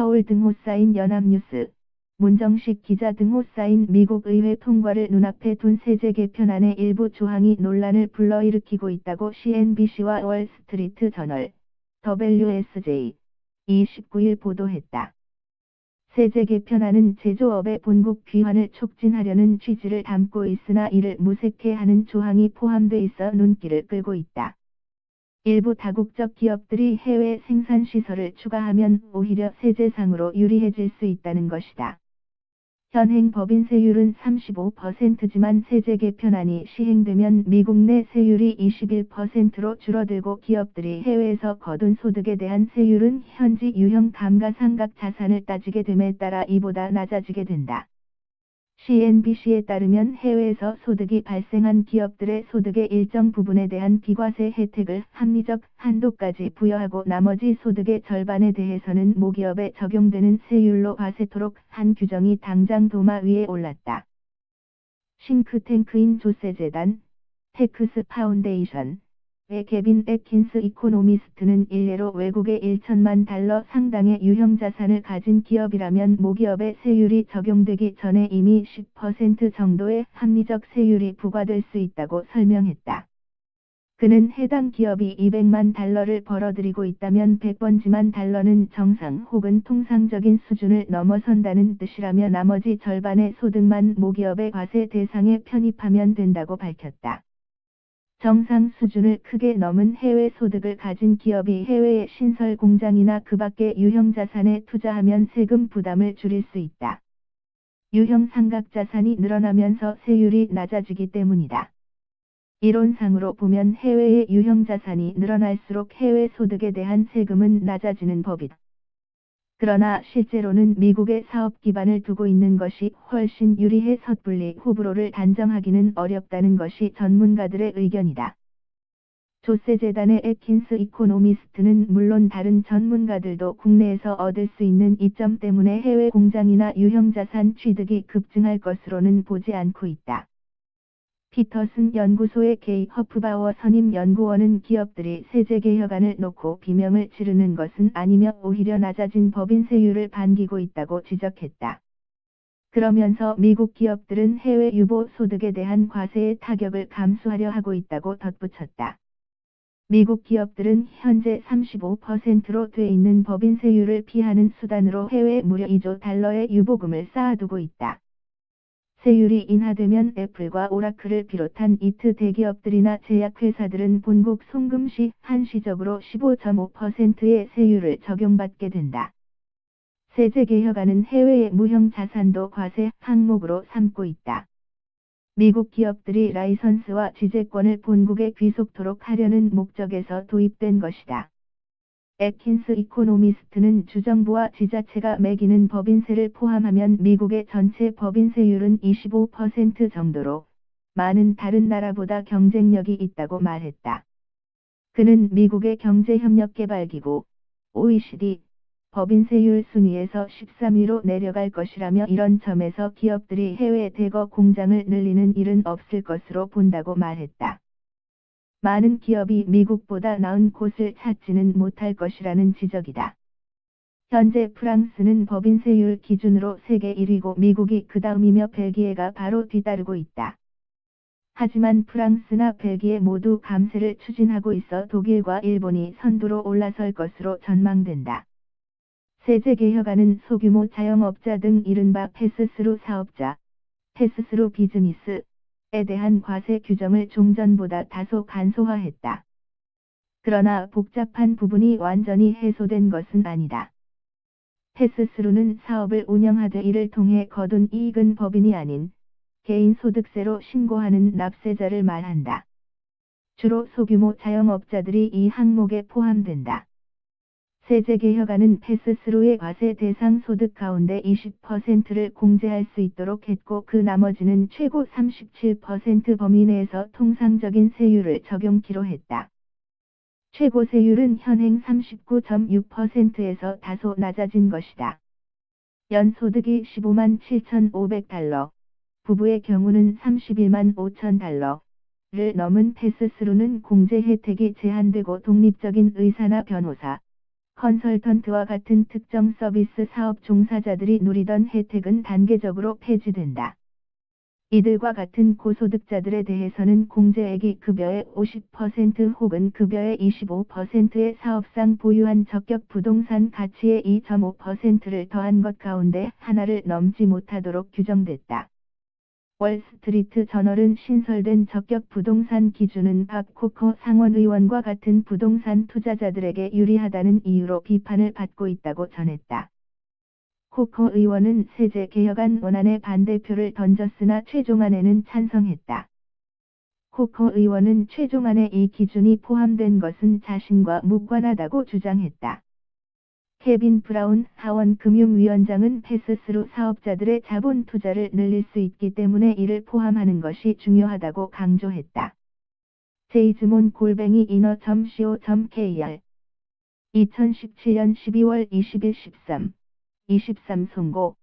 서울 등호 쌓인 연합뉴스, 문정식 기자 등호 쌓인 미국 의회 통과를 눈앞에 둔 세제 개편안의 일부 조항이 논란을 불러일으키고 있다고 CNBC와 월스트리트 저널, WSJ, 29일 보도했다. 세제 개편안은 제조업의 본국 귀환을 촉진하려는 취지를 담고 있으나 이를 무색해 하는 조항이 포함돼 있어 눈길을 끌고 있다. 일부 다국적 기업들이 해외 생산 시설을 추가하면 오히려 세제상으로 유리해질 수 있다는 것이다. 현행 법인 세율은 35%지만 세제 개편안이 시행되면 미국 내 세율이 21%로 줄어들고 기업들이 해외에서 거둔 소득에 대한 세율은 현지 유형 감가상각 자산을 따지게 됨에 따라 이보다 낮아지게 된다. CNBC에 따르면 해외에서 소득이 발생한 기업들의 소득의 일정 부분에 대한 비과세 혜택을 합리적 한도까지 부여하고 나머지 소득의 절반에 대해서는 모기업에 적용되는 세율로 과세토록 한 규정이 당장 도마 위에 올랐다. 싱크탱크인 조세재단, 테크스 파운데이션, 의 개빈 에킨스 이코노미스트는 일례로 외국의 1천만 달러 상당의 유형 자산을 가진 기업이라면 모기업의 세율이 적용되기 전에 이미 10% 정도의 합리적 세율이 부과될 수 있다고 설명했다. 그는 해당 기업이 200만 달러를 벌어들이고 있다면 100번지만 달러는 정상 혹은 통상적인 수준을 넘어선다는 뜻이라며 나머지 절반의 소득만 모기업의 과세 대상에 편입하면 된다고 밝혔다. 정상 수준을 크게 넘은 해외 소득을 가진 기업이 해외의 신설 공장이나 그 밖의 유형 자산에 투자하면 세금 부담을 줄일 수 있다. 유형 상각 자산이 늘어나면서 세율이 낮아지기 때문이다. 이론상으로 보면 해외의 유형 자산이 늘어날수록 해외 소득에 대한 세금은 낮아지는 법이다. 그러나 실제로는 미국의 사업 기반을 두고 있는 것이 훨씬 유리해 섣불리 호불호를 단정하기는 어렵다는 것이 전문가들의 의견이다. 조세재단의 에킨스 이코노미스트는 물론 다른 전문가들도 국내에서 얻을 수 있는 이점 때문에 해외 공장이나 유형자산 취득이 급증할 것으로는 보지 않고 있다. 피터슨 연구소의 게이 허프바워 선임 연구원은 기업들이 세제 개혁안을 놓고 비명을 지르는 것은 아니며 오히려 낮아진 법인세율을 반기고 있다고 지적했다. 그러면서 미국 기업들은 해외 유보 소득에 대한 과세의 타격을 감수하려 하고 있다고 덧붙였다. 미국 기업들은 현재 35%로 돼 있는 법인세율을 피하는 수단으로 해외 무려 2조 달러의 유보금을 쌓아두고 있다. 세율이 인하되면 애플과 오라클을 비롯한 이트 대기업들이나 제약회사들은 본국 송금 시 한시적으로 15.5%의 세율을 적용받게 된다. 세제 개혁안은 해외의 무형 자산도 과세 항목으로 삼고 있다. 미국 기업들이 라이선스와 지재권을 본국에 귀속토록 하려는 목적에서 도입된 것이다. 에킨스 이코노미스트는 주정부와 지자체가 매기는 법인세를 포함하면 미국의 전체 법인세율은 25% 정도로 많은 다른 나라보다 경쟁력이 있다고 말했다. 그는 미국의 경제협력개발기구 OECD 법인세율 순위에서 13위로 내려갈 것이라며 이런 점에서 기업들이 해외 대거 공장을 늘리는 일은 없을 것으로 본다고 말했다. 많은 기업이 미국보다 나은 곳을 찾지는 못할 것이라는 지적이다. 현재 프랑스는 법인세율 기준으로 세계 1위고 미국이 그 다음이며 벨기에가 바로 뒤따르고 있다. 하지만 프랑스나 벨기에 모두 감세를 추진하고 있어 독일과 일본이 선두로 올라설 것으로 전망된다. 세제 개혁안은 소규모 자영업자 등 이른바 패스스루 사업자, 패스스루 비즈니스, 에 대한 과세 규정을 종전보다 다소 간소화했다. 그러나 복잡한 부분이 완전히 해소된 것은 아니다. 패스스루는 사업을 운영하되 이를 통해 거둔 이익은 법인이 아닌 개인 소득세로 신고하는 납세자를 말한다. 주로 소규모 자영업자들이 이 항목에 포함된다. 세제개혁안은 패스스루의 과세 대상 소득 가운데 20%를 공제할 수 있도록 했고 그 나머지는 최고 37% 범위 내에서 통상적인 세율을 적용키로 했다. 최고 세율은 현행 39.6%에서 다소 낮아진 것이다. 연소득이 15만 7,500달러, 부부의 경우는 31만 5천 달러 를 넘은 패스스루는 공제 혜택이 제한되고 독립적인 의사나 변호사, 컨설턴트와 같은 특정 서비스 사업 종사자들이 누리던 혜택은 단계적으로 폐지된다. 이들과 같은 고소득자들에 대해서는 공제액이 급여의 50% 혹은 급여의 25%의 사업상 보유한 적격 부동산 가치의 2.5%를 더한 것 가운데 하나를 넘지 못하도록 규정됐다. 월스트리트 저널은 신설된 적격 부동산 기준은 박 코커 상원의원과 같은 부동산 투자자들에게 유리하다는 이유로 비판을 받고 있다고 전했다. 코커 의원은 세제 개혁안 원안에 반대표를 던졌으나 최종안에는 찬성했다. 코커 의원은 최종안에 이 기준이 포함된 것은 자신과 무관하다고 주장했다. 케빈 브라운 하원 금융위원장은 패스스루 사업자들의 자본 투자를 늘릴 수 있기 때문에 이를 포함하는 것이 중요하다고 강조했다. 제이즈몬 골뱅이 이너.co.kr 2017년 12월 20일 13, 23 송고